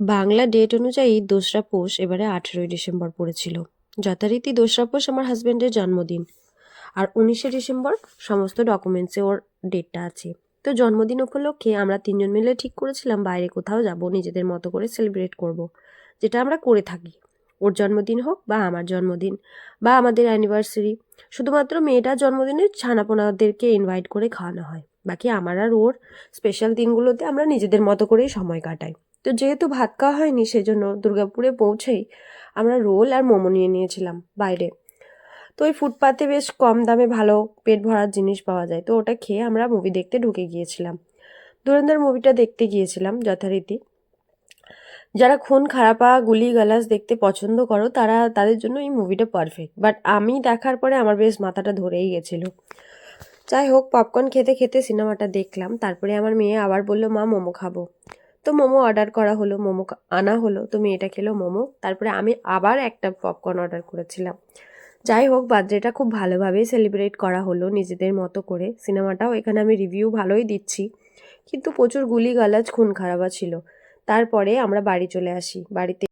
Bangla date অনুযায়ী দোসরা পৌষ এবারে আঠেরোই ডিসেম্বর পড়েছিল। যথারীতি দোসরা পৌষ আমার হাজব্যান্ডের জন্মদিন। আর উনিশে ডিসেম্বর সমস্ত ডকুমেন্টসে ওর ডেটটা আছে। তো জন্মদিন উপলক্ষে আমরা তিনজন মিলে ঠিক করেছিলাম বাইরে কোথাও যাব, নিজেদের মতো করে সেলিব্রেট করব। যেটা আমরা করে থাকি। ওর জন্মদিন হোক বা আমার জন্মদিন বা আমাদের অ্যানিভার্সারি শুধুমাত্র মেয়েটার জন্মদিনে ছানাপোনাদেরকে ইনভাইট করে খাওয়ানো হয়। বাকি আমার আর ওর স্পেশাল দিনগুলোতে আমরা নিজেদের মতো করেই সময় কাটাই। তো যেহেতু ভাত খাওয়া হয়নি, সেজন্য দুর্গাপুরে পৌঁছেই আমরা রোল আর মোমো নিয়ে নিয়েছিলাম বাইরে। তো ওই ফুটপাতে বেশ কম দামে ভালো পেট ভরার জিনিস পাওয়া যায়। তো ওটা খেয়ে আমরা মুভি দেখতে ঢুকে গিয়েছিলাম। ধুরন্ধর মুভিটা দেখতে গিয়েছিলাম যথারীতি। যারা খুন খারাপা গুলি গালাস দেখতে পছন্দ করো, তারা তাদের জন্য এই মুভিটা পারফেক্ট বাট আমি দেখার পরে আমার বেশ মাথাটা ধরেই গেছিল। যাই হোক পপকর্ন খেতে খেতে সিনেমাটা দেখলাম। তারপরে আমার মেয়ে আবার বলল, মা, মোমো খাব। তো মোমো অর্ডার করা হলো, মোমো আনা হলো তুমি এটা খেলো মোমো। তারপরে আমি আবার একটা পপকর্ন অর্ডার করেছিলাম। যাই হোক, বার্থডেটা খুব ভালোভাবেই সেলিব্রেট করা হলো নিজেদের মতো করে। সিনেমাটাও এখানে আমি রিভিউ ভালোই দিচ্ছি। কিন্তু প্রচুর গুলি গালাজ খুন খারাপা ছিল। তারপরে আমরা বাড়ি চলে আসি। বাড়িতে